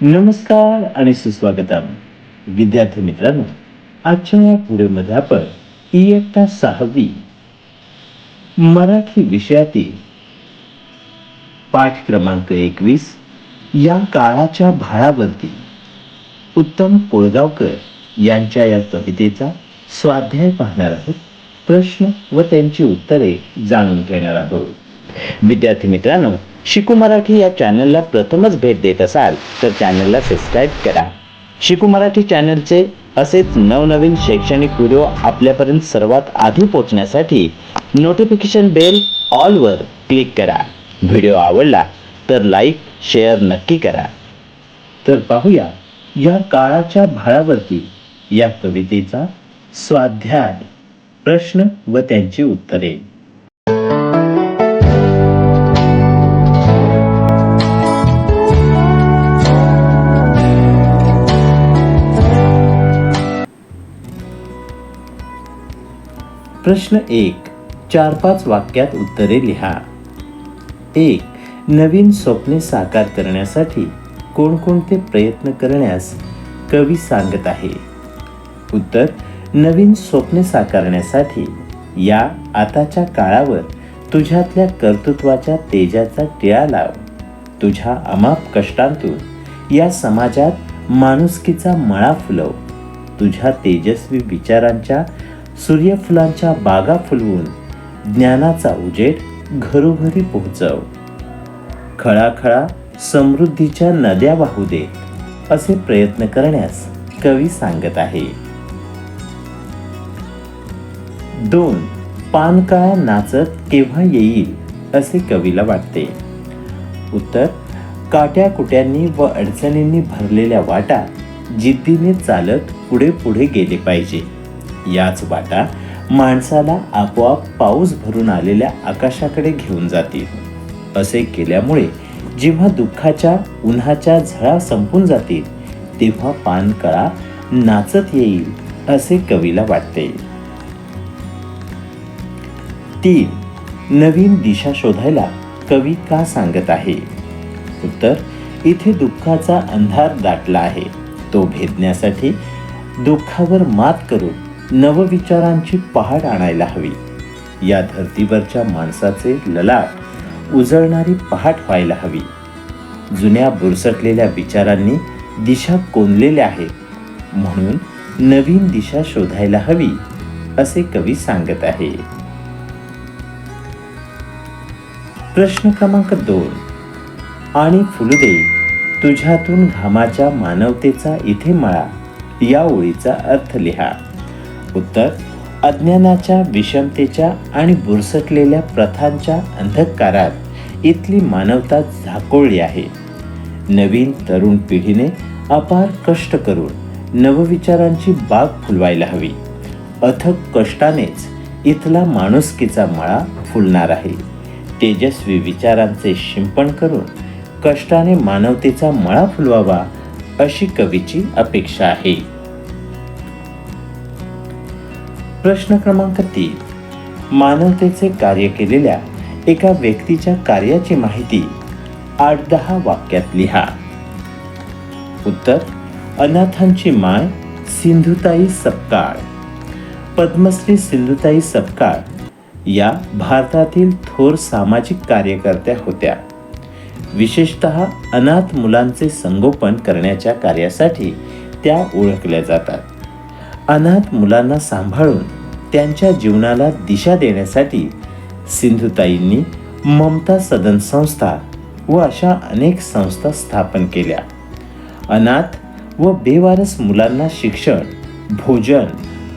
नमस्कार आणि सुस्वागतम. विद्यार्थी मित्रांनो आजच्या या व्हिडिओमध्ये आपण इयत्ता सहावी मराठी विषयातील पाठ क्रमांक एकवीस या काळाच्या भाळावरती उत्तम कोळगावकर यांच्या या कवितेचा स्वाध्याय पाहणार आहोत. प्रश्न व त्यांची उत्तरे जाणून घेणार आहोत. विद्यार्थी मित्रांनो शिकू मराठी या चॅनलला प्रथमच भेट देत असाल तर चॅनलला सबस्क्राईब करा. शिकू मराठी चॅनलचे असेच नवनवीन शैक्षणिक व्हिडिओ आपल्यापर्यंत सर्वात आधी पोहोचण्यासाठी नोटिफिकेशन बेल ऑलवर क्लिक करा. व्हिडिओ आवडला तर लाईक शेअर नक्की करा. तर पाहूया या काळाच्या भाळावरती या कवितेचा स्वाध्याय प्रश्न व त्यांची उत्तरे. प्रश्न एक चार पाच वाक्यात उत्तरे लिहा. एक नवीन स्वप्ने साकार करण्यासाठी कोणकोणते प्रयत्न करण्यास कवी सांगत आहे? उत्तर नवीन स्वप्ने साकारण्यासाठी या आताच्या काळावर तुझ्यातल्या कर्तृत्वाच्या तेजाचा टिळा लाव. तुझ्या अमाप कष्टांतून या समाजात माणुसकीचा मळा फुलव. तुझ्या तेजस्वी विचारांच्या सूर्यफुलांच्या बागा फुलवून ज्ञानाचा उजेड घरोघरी पोहोचव. खळाखळा समृद्धीच्या नद्या वाहू दे असे प्रयत्न करण्यास कवी सांगत आहे. दोन पानकाळा नाचत केव्हा येईल असे कवीला वाटते. उत्तर काट्या कुट्यांनी व अडचणींनी भरलेल्या वाटा जिद्दीने चालत पुढे पुढे गेले पाहिजे. याच वाटा माणसाला आपोआप पाऊस भरून आलेल्या आकाशाकडे घेऊन जातील. असे केल्यामुळे जेव्हा दुःखाच्या उन्हाच्या झळा संपून जातील तेव्हा पानकळा नाचत येईल असे कवीला वाटते. तीन नवीन दिशा शोधायला कवी का सांगत आहे? उत्तर इथे दुःखाचा अंधार दाटला आहे. तो भेदण्यासाठी दुःखावर मात करून नवविचारांची पहाड आणायला हवी. या धर्तीवरच्या माणसाचे ललाट उजळणारी पहाट व्हायला हवी. जुन्या बुरसटलेल्या विचारांनी दिशा कोंदलेल्या आहेत म्हणून नवीन दिशा शोधायला हवी असे कवी सांगत आहे. प्रश्न क्रमांक दोन. आणि फुलदे तुझ्यातून घामाच्या मानवतेचा इथे मळा या ओळीचा अर्थ लिहा. उत्तर अज्ञानाच्या विषमतेच्या आणि बुरसटलेल्या प्रथांच्या अंधकारात इथली मानवता झाकोळली आहे. नवीन तरुण पिढीने अपार कष्ट करून नवविचारांची बाग फुलवायला हवी. अथक कष्टानेच इथला माणुसकीचा मळा फुलणार आहे. तेजस्वी विचारांचे शिंपण करून कष्टाने मानवतेचा मळा फुलवावा अशी कवीची अपेक्षा आहे. प्रश्न क्रमांक तीन. मानवतेचे कार्य केलेल्या एका व्यक्तीच्या कार्याची माहिती आठ दहा वाक्यात लिहा. उत्तर अनाथांची माय सिंधुताई सपकाळ. पद्मश्री सिंधुताई सपकाळ या भारतातील थोर सामाजिक कार्यकर्त्या होत्या. विशेषत अनाथ मुलांचे संगोपन करण्याच्या कार्यासाठी त्या ओळखल्या जातात. अनाथ मुलांना सांभाळून त्यांच्या जीवनाला दिशा देण्यासाठी सिंधुताईंनी ममता सदन संस्था व अशा अनेक संस्था स्थापन केल्या. अनाथ व बेवारस मुलांना शिक्षण भोजन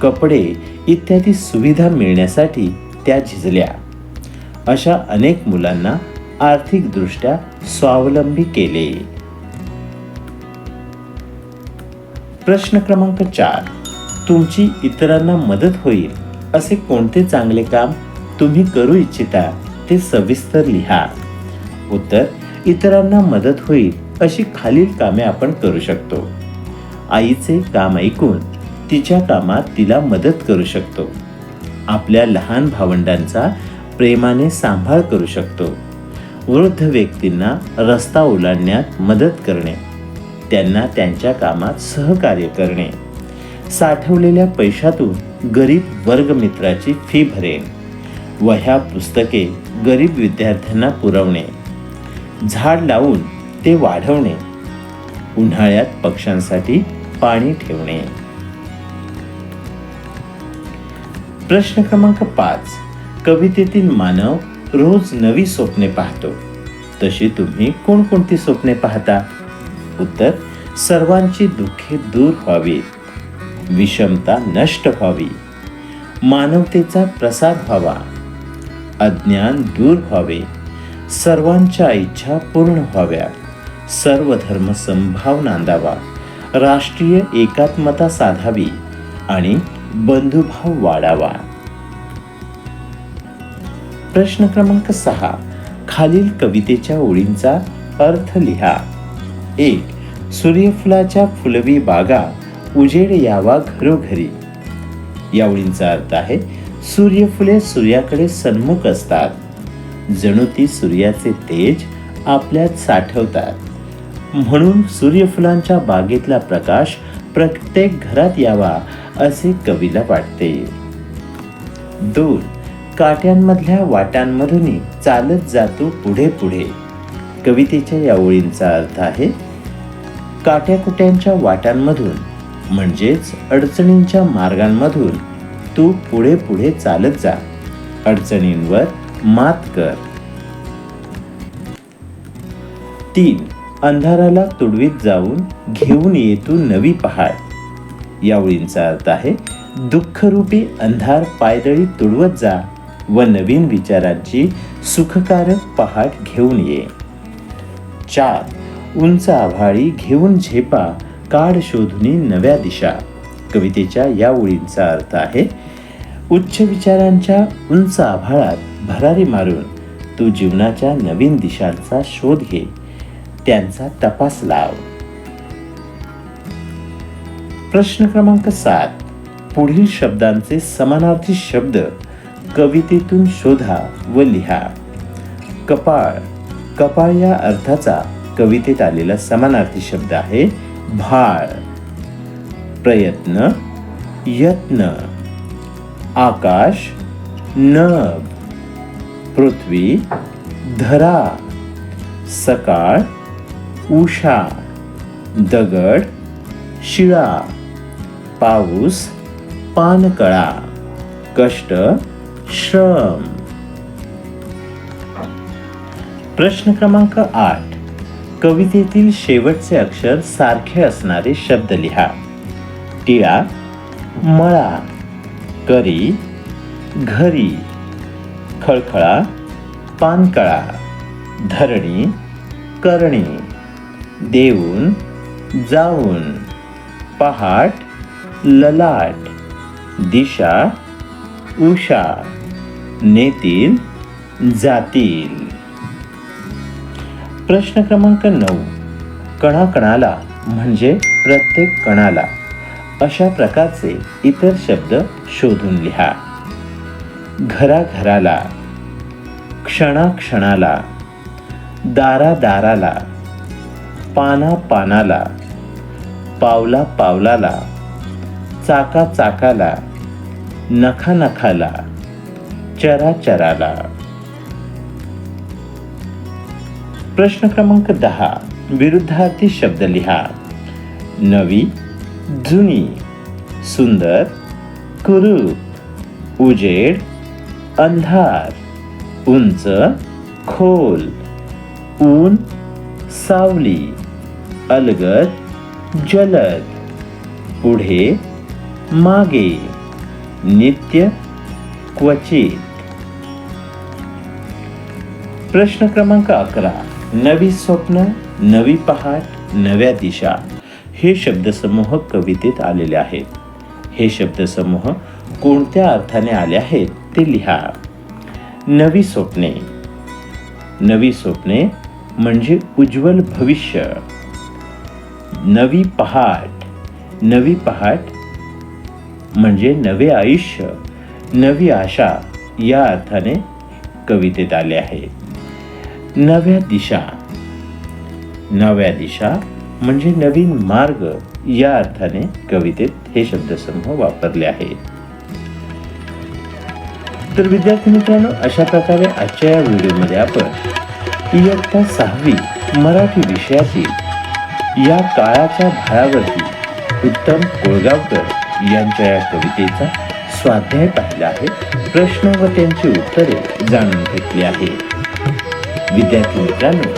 कपडे इत्यादी सुविधा मिळण्यासाठी त्या झिजल्या. अशा अनेक मुलांना आर्थिकदृष्ट्या स्वावलंबी केले. प्रश्न क्रमांक चार. तुमची इतरांना मदत होईल. असे कोणते चांगले काम तुम्ही करू इच्छिता ते सविस्तर लिहा. उत्तर इतरांना मदत होईल अशी खालील कामे आपण करू शकतो. आईचे काम ऐकून तिच्या कामात तिला मदत करू शकतो. आपल्या लहान भावंडांचा प्रेमाने सांभाळ करू शकतो. वृद्ध व्यक्तींना रस्ता ओलांडण्यात मदत करणे. त्यांना त्यांच्या कामात सहकार्य करणे. साठवलेल्या पैशातून गरीब वर्गमित्राची फी भरेन वह्या पुस्तके गरीब विद्यार्थ्यांना पुरवणे. झाड लावून ते वाढवणे. उन्हाळ्यात पक्ष्यांसाठी पाणी ठेवणे. प्रश्न क्रमांक पाच. कवितेतील मानव रोज नवी स्वप्ने पाहतो. तशी तुम्ही कोणकोणती स्वप्ने पाहता? उत्तर सर्वांची दुःखे दूर व्हावीत. विषमता नष्ट व्हावी. मानवतेचा प्रसार व्हावा. अज्ञान दूर व्हावे. सर्वांच्या इच्छा पूर्ण व्हाव्या. सर्व धर्म संभाव नांदावा राष्ट्रीय एकात्मता साधावी आणि बंधुभाव वाढावा. प्रश्न क्रमांक सहा. खालील कवितेच्या ओळींचा अर्थ लिहा. एक सूर्यफुलाच्या फुलवी बागा उजेड यावा घरोघरी. या ओळींचा अर्थ आहे सूर्यफुले सूर्याकडे सन्मुख असतात. जणू ती सूर्याचे तेज आपल्यात साठवतात. म्हणून सूर्यफुलांच्या बागेतला प्रकाश प्रत्येक घरात यावा असे कवीला वाटते. दोन काट्यांमधल्या वाटांमधूनही चालत जातो पुढे पुढे. कवितेच्या या ओळींचा अर्थ आहे काट्याकुट्यांच्या वाटांमधून म्हणजेच अडचणींच्या मार्गांमधून तू पुढे पुढे चालत जा. अडचणींवर मात कर. तीन. अंधाराला तुडवीत जाऊन घेऊन ये तू नवी पहाड. या ओळींचा अर्थ आहे दुःखरूपी अंधार पायदळी तुडवत जा व नवीन विचारांची सुखकारक पहाट घेऊन ये. चार. उंच आभाळी घेऊन झेपा काढ शोधुनी नव्या दिशा. कवितेच्या या ओळींचा अर्थ आहे उच्च विचारांच्या उंच आभाळात भरारी मारून तू जीवनाच्या नवीन दिशांचा शोध घे. त्यांचा तपास लाव. प्रश्न क्रमांक सात. पुढील शब्दांचे समानार्थी शब्द कवितेतून शोधा व लिहा. कपाळ. कपाळ या अर्थाचा कवितेत आलेला समानार्थी शब्द आहे भाळ प्रयत्न, यत्न, आकाश, नभ, पृथ्वी, धरा सकाळ उषा, दगड, शिळा, पाऊस, पानकळा, कष्ट, श्रम. प्रश्न क्रमांक आठ. कवितेतील शेवटचे अक्षर सारखे असणारे शब्द लिहा. टिळा मळा करी घरी खळखळा पानकळा धरणी करणी देऊन जाऊन पहाट ललाट दिशा उषा नेतील जातील. प्रश्न क्रमांक नऊ. कणाकणाला म्हणजे प्रत्येक कणाला अशा प्रकारचे इतर शब्द शोधून लिहा. घराघराला क्षणाक्षणाला दारा दाराला पाना पानाला पावला पावलाला चाका चाकाला नखा नखाला प्रश्न क्रमांक दहा विरुद्धार्थी शब्द लिहा. नवी जुनी सुंदर कुरूप उजेड अंधार उंच खोल ऊन सावली अलगद जलद पुढे मागे नित्य क्वचित. प्रश्न क्रमांक अकरा नवी स्वप्न नवी पहाट नव्या दिशा हे शब्दसमूह कवितेत आलेले आहेत. हे शब्दसमूह कोणत्या अर्थाने आले आहेत ते लिहा. नवी स्वप्ने. नवी स्वप्ने म्हणजे उज्ज्वल भविष्य. नवी पहाट. नवी पहाट म्हणजे नवे आयुष्य नवी आशा या अर्थाने कवितेत आले आहे. नव्या दिशा. नव्या दिशा म्हणजे नवीन मार्ग. या अर्थाने कवितेत हे शब्दसमूह वापरले आहेत तर विद्यार्थी मित्रांनो अशा प्रकारे आजच्या या व्हिडिओमध्ये आपण इयत्ता सहावी मराठी विषयातील या काळाच्या भाळावरती उत्तम कोळगावकर यांच्या या कवितेचा स्वाध्याय पाहिला आहे. प्रश्न व त्यांची उत्तरे जाणून घेतली आहेत विद्यार्थी मित्रांनो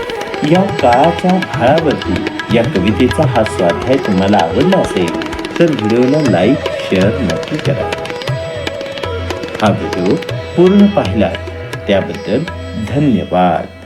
या काळाच्या भाळावरती या कवितेचा हा स्वाध्याय तुम्हाला आवडला असेल तर व्हिडिओला लाईक शेअर नक्की करा. हा व्हिडिओ पूर्ण पाहिला त्याबद्दल धन्यवाद.